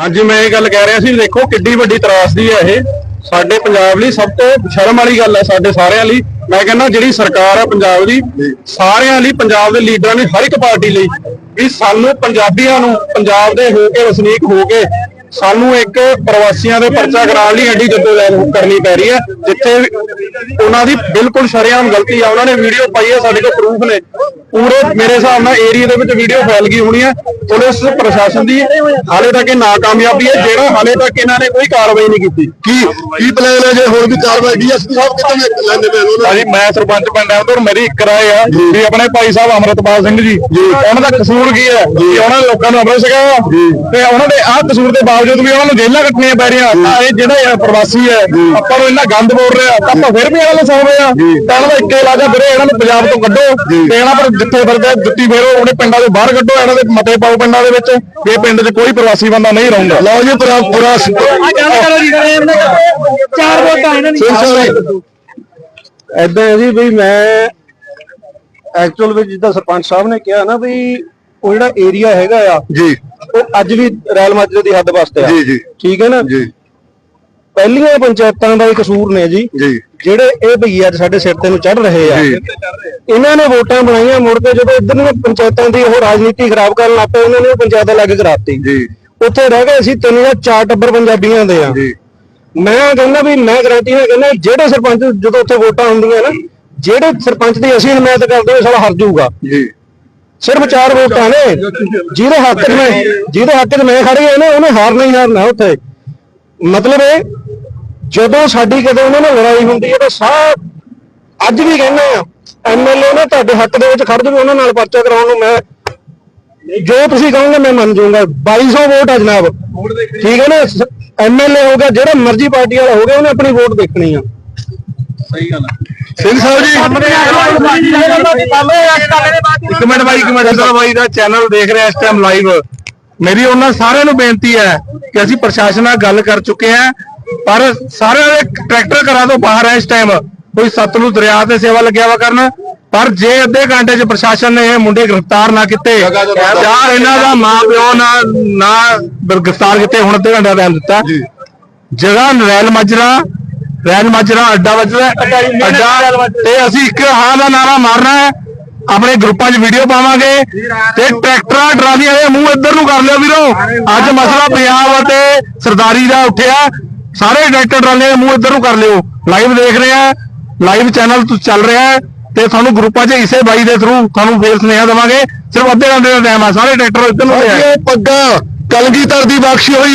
ਹਾਂਜੀ, ਮੈਂ ਇਹ ਗੱਲ ਕਹਿ ਰਿਹਾ ਸੀ, ਦੇਖੋ ਕਿੱਡੀ ਵੱਡੀ ਤਰਾਸਦੀ ਹੈ ਇਹ। ਸਾਡੇ ਪੰਜਾਬ ਲਈ ਸਭ ਤੋਂ ਸ਼ਰਮ ਵਾਲੀ ਗੱਲ ਹੈ ਸਾਡੇ ਸਾਰਿਆਂ ਲਈ। ਮੈਂ ਕਹਿੰਦਾ ਜਿਹੜੀ ਸਰਕਾਰ ਹੈ ਪੰਜਾਬ ਦੀ, ਸਾਰਿਆਂ ਲਈ ਪੰਜਾਬ ਦੇ ਲੀਡਰਾਂ ਲਈ ਹਰ ਇੱਕ ਪਾਰਟੀ ਲਈ ਵੀ ਸਾਨੂੰ ਪੰਜਾਬੀਆਂ ਨੂੰ ਪੰਜਾਬ ਦੇ ਹੋ ਕੇ ਵਸਨੀਕ ਹੋ ਕੇ ਸਾਨੂੰ ਇੱਕ ਪ੍ਰਵਾਸੀਆਂ ਦੇ ਪਰਚਾ ਕਰਾਉਣ ਲਈ ਐਡੀ ਜਦੋਜਹਿਦ ਕਰਨੀ ਪੈ ਰਹੀ ਹੈ ਜਿੱਥੇ ਉਹਨਾਂ ਦੀ ਬਿਲਕੁਲ ਸ਼ਰੇਆਮ ਗਲਤੀ ਆ ਉਹਨਾਂ ਨੇ ਵੀਡੀਓ ਪਾਈ ਹੈ ਸਾਡੇ ਕੋਲ ਪ੍ਰੂਫ ਨੇ। ਪੂਰੇ ਮੇਰੇ ਹਿਸਾਬ ਨਾਲ ਏਰੀਆ ਦੇ ਵਿੱਚ ਵੀਡੀਓ ਫੈਲ ਗਈ ਹੋਣੀ ਹੈ ਪੁਲਿਸ ਪ੍ਰਸ਼ਾਸਨ ਦੀ ਹਾਲੇ ਤੱਕ ਇਹ ਨਾਕਾਮਯਾਬੀ ਹੈ ਜਿਹੜਾ ਹਾਲੇ ਤੱਕ ਇਹਨਾਂ ਨੇ ਕੋਈ ਕਾਰਵਾਈ ਨਹੀਂ ਕੀਤੀ। ਕੀ ਕੀ ਪਲਾਨ ਹੈ ਜੇ ਹੋਰ ਵੀ ਕਾਰਵਾਈ ਡੀਐਸਪੀ ਸਾਹਿਬ ਕਿਤੇ ਲੈਂਦੇ ਪਏ ਉਹਨਾਂ ਭਾਜੀ ਮੈਂ ਸਰਪੰਚ ਪਿੰਡ ਆ ਉਧਰ ਮੇਰੀ ਇੱਕ ਰਾਏ ਆ ਵੀ ਆਪਣੇ ਭਾਈ ਸਾਹਿਬ ਅਮਰਤਪਾਲ ਸਿੰਘ ਜੀ ਉਹਨਾਂ ਦਾ ਕਸੂਰ ਕੀ ਹੈ? ਕਿ ਉਹਨਾਂ ਲੋਕਾਂ ਨੂੰ ਅੰਮ੍ਰਿਤ ਛਕਾਇਆ। ਤੇ ਉਹਨਾਂ ਦੇ ਆਹ ਕਸੂਰ ਦੇ ਬਾਵਜੂਦ ਵੀ ਉਹਨਾਂ ਨੂੰ ਜੇਲ੍ਹਾਂ ਕੱਟਣੀਆਂ ਪੈ ਰਹੀਆਂ ਤਾਂ ਇਹ ਜਿਹੜਾ ਇਹ ਪ੍ਰਵਾਸੀ ਹੈ ਆਪਾਂ ਨੂੰ ਇੰਨਾ ਗੰਦ ਬੋਲ ਰਿਹਾ ਤਾਂ ਆਪਾਂ ਫਿਰ ਵੀ ਇਹਨਾਂ ਨੂੰ ਸੁਣ ਰਹੇ ਆ ਤਾਂ ਇਹਨਾਂ ਦਾ ਇੱਕੇ ਇਲਾਜ ਆ ਵੀਰੇ ਇਹਨਾਂ ਨੂੰ ਪੰਜਾਬ ਤੋਂ ਕੱਢੋ ਤੇ ਇਹਨਾਂ ਪਰ ਜਿੱਥੇ ਫਿਰਦੇ ਜੁੱਤੀ ਫੇਰੋ ਉਹਨੇ ਪਿੰਡਾਂ ਦੇ ਬਾਹਰ ਕੱਢੋ ਇਹਨਾਂ ਦੇ ਮਤੇ ਪਾਓ ਪਿੰਡਾਂ ਦੇ ਵਿੱਚ। ਇਹ ਪਿੰਡ 'ਚ ਕੋਈ ਪ੍ਰਵਾਸੀ ਬੰਦਾ ਨਹੀਂ ਰਹੂਗਾ। ਲਓ ਜੀ ਪੂਰਾ ਪੂਰਾ ਚਾਰ ਵੋਟਾਂ ਇਹਨਾਂ ਸਾਹਿਬ ਐਦਾਂ ਹੈ ਜੀ ਵੀ ਮੈਂ ਐਕਚੁਅਲ ਵਿੱਚ ਜਿੱਦਾਂ ਸਰਪੰਚ ਸਾਹਿਬ ਨੇ ਕਿਹਾ ਨਾ ਵੀ ਉਹ ਜਿਹੜਾ ਏਰੀਆ ਹੈਗਾ ਆ ਜੀ। ਉਹ ਅੱਜ ਵੀ ਰੈਲ ਮਾਜਰੇ ਦੀ ਹੱਦ ਵਾਸਤੇ ਆ। ਜੀ ਜੀ। ਠੀਕ ਹੈ ਨਾ? ਜੀ। ਪਹਿਲੀਆਂ ਪੰਚਾਇਤਾਂ ਦਾ ਹੀ ਕਸੂਰ ਨੇ ਜੀ। ਜੀ। ਜਿਹੜੇ ਇਹ ਭਈਏ ਅੱਜ ਸਾਡੇ ਸਿਰ ਤੇ ਨੂੰ ਚੜ ਰਹੇ ਆ। ਇਹਨਾਂ ਨੇ ਵੋਟਾਂ ਬਣਾਈਆਂ ਮੁੜ ਕੇ ਜਦੋਂ ਇੱਧਰ ਦੀਆਂ ਪੰਚਾਇਤਾਂ ਦੀ ਉਹ ਰਾਜਨੀਤੀ ਖਰਾਬ ਕਰਨ ਲੱਗ ਪਏ ਉਹਨਾਂ ਨੇ ਪੰਚਾਇਤਾਂ ਲੱਗ ਕਰਾਤੀ। ਜੀ। ਉੱਥੇ ਰਹਿ ਗਏ ਸੀ ਤਿੰਨ ਜਾਂ ਚਾਰ ਟੱਬਰ ਪੰਜਾਬੀਆਂ ਦੇ ਆ। ਜੀ। ਮੈਂ ਕਹਿੰਦਾ ਵੀ ਮੈਂ ਗਾਰੰਟੀ ਨਾਲ ਕਹਿੰਦਾ ਜਿਹੜੇ ਸਰਪੰਚ ਜਦੋਂ ਉੱਥੇ ਵੋਟਾਂ ਹੁੰਦੀਆਂ ਨਾ ਜਿਹੜੇ ਸਰਪੰਚ ਦੀ ਅਸੀਂ ਹਮਾਇਤ ਕਰਦੇ ਹਾਂ ਸਾਲਾ ਹਾਰ ਜਾਊਗਾ ਜੀ। ਸਿਰਫ ਚਾਰ ਵੋਟਾਂ ਨੇ। ਜਿਹਦੇ ਹੱਕ 'ਚ ਮੈਂ ਜਿਹਦੇ ਹੱਕ 'ਚ ਮੈਂ ਖੜੀ ਹਾਂ ਨਾ ਉਹਨੇ ਹਾਰਨਾ ਹੀ ਹਾਰਨਾ ਉੱਥੇ। ਮਤਲਬ ਇਹ ਜਦੋਂ ਸਾਡੀ ਕਦੇ ਉਹਨਾਂ ਨਾਲ ਲੜਾਈ ਹੁੰਦੀ ਹੈ ਤਾਂ ਸਭ ਅੱਜ ਵੀ ਕਹਿੰਦੇ ਆ ਐਮਐਲਏ ਨੇ ਤੁਹਾਡੇ ਹੱਕ ਦੇ ਵਿੱਚ ਖੜ ਜਾਵੇ ਉਹਨਾਂ ਨਾਲ ਪਰਚਾ ਕਰਾਉਣ ਨੂੰ ਮੈਂ ਜੋ ਤੁਸੀਂ ਕਹੋਗੇ ਮੈਂ ਮੰਨ ਜਾਊਂਗਾ। 2200 ਵੋਟ ਆ ਜਨਾਬ। ਠੀਕ ਹੈ ਨਾ? ਐਮਐਲਏ ਹੋ ਗਿਆ ਜਿਹੜਾ ਮਰਜ਼ੀ ਪਾਰਟੀ ਵਾਲਾ ਹੋ ਗਿਆ ਉਹਨੇ ਆਪਣੀ ਵੋਟ ਦੇਖਣੀ ਆ। ਸਿੰਘ ਸਾਹਿਬ ਜੀ। ਇੱਕ ਮਿੰਟ ਬਾਈ ਇੱਕ ਮਿੰਟ ਇਧਰ ਬਾਈ ਦਾ ਚੈਨਲ ਦੇਖ ਰਿਹਾ ਇਸ ਟਾਈਮ ਲਾਈਵ ਮੇਰੀ ਉਹਨਾਂ ਸਾਰਿਆਂ ਨੂੰ ਬੇਨਤੀ ਹੈ ਕਿ ਅਸੀਂ ਪ੍ਰਸ਼ਾਸਨ ਨਾਲ ਗੱਲ ਕਰ ਚੁੱਕੇ ਹਾਂ ਪਰ ਸਾਰੇ ਦੇ ਟਰੈਕਟਰ ਘਰਾਂ ਤੋਂ ਬਾਹਰ ਹੈ ਇਸ ਟਾਈਮ ਕੋਈ ਸਤਲੁਜ ਦਰਿਆ ਤੇ ਸੇਵਾ ਲੱਗਿਆ ਵਾ ਕਰਨ ਪਰ ਜੇ ਅੱਧੇ ਘੰਟੇ 'ਚ ਪ੍ਰਸ਼ਾਸਨ ਨੇ ਇਹ ਮੁੰਡੇ ਗ੍ਰਿਫਤਾਰ ਨਾ ਕੀਤੇ ਜਾਂ ਇਹਨਾਂ ਦਾ ਮਾਂ ਪਿਓ ਨਾ ਨਾ ਗ੍ਰਿਫਤਾਰ ਕੀਤੇ ਹੁਣ ਅੱਧੇ ਘੰਟੇ ਦਾ ਟਾਈਮ ਦਿੱਤਾ। ਜਗ੍ਹਾ ਨਰੈਲ ਮਾਜਰਾ ਰੈਲ ਮਾਜਰਾ ਅੱਡਾ ਵੱਜਦਾ। ਅੱਡਾ ਤੇ ਅਸੀਂ ਇੱਕ ਹਾਂ ਦਾ ਨਾਰਾ ਮਾਰਨਾ ਹੈ। ਆਪਣੇ ਗਰੁੱਪਾਂ 'ਚ ਵੀਡੀਓ ਪਾਵਾਂਗੇ। ਤੇ ਟਰੈਕਟਰਾਂ ਟਰਾਲੀਆਂ ਦੇ ਮੂੰਹ ਇੱਧਰ ਨੂੰ ਕਰ ਲਿਓ ਵੀਰੋ। ਅੱਜ ਮਸਲਾ ਪੰਜਾਬ ਅਤੇ ਸਰਦਾਰੀ ਦਾ ਉੱਠਿਆ। ਸਾਰੇ ਟਰੈਕਟਰ ਟਰਾਲੀਆਂ ਦੇ ਮੂੰਹ ਇੱਧਰ ਨੂੰ ਕਰ ਲਿਓ। ਲਾਈਵ ਦੇਖ ਰਹੇ ਆ ਲਾਈਵ ਚੈਨਲ ਚੱਲ ਰਿਹਾ ਹੈ। ਤੇ ਤੁਹਾਨੂੰ ਗਰੁੱਪਾਂ 'ਚ ਇਸੇ ਬਾਈ ਦੇ ਥਰੂ ਤੁਹਾਨੂੰ ਫੇਰ ਸੁਨੇਹਾ ਦੇਵਾਂਗੇ। ਸਿਰਫ ਅੱਧੇ ਘੰਟੇ ਦਾ ਟਾਈਮ ਆ। ਸਾਰੇ ਟਰੈਕਟਰ ਇੱਧਰ ਨੂੰ ਇਹ ਪੱਗਾਂ ਕਲਗੀਧਰ ਦੀ ਬਖਸ਼ੀ ਹੋਈ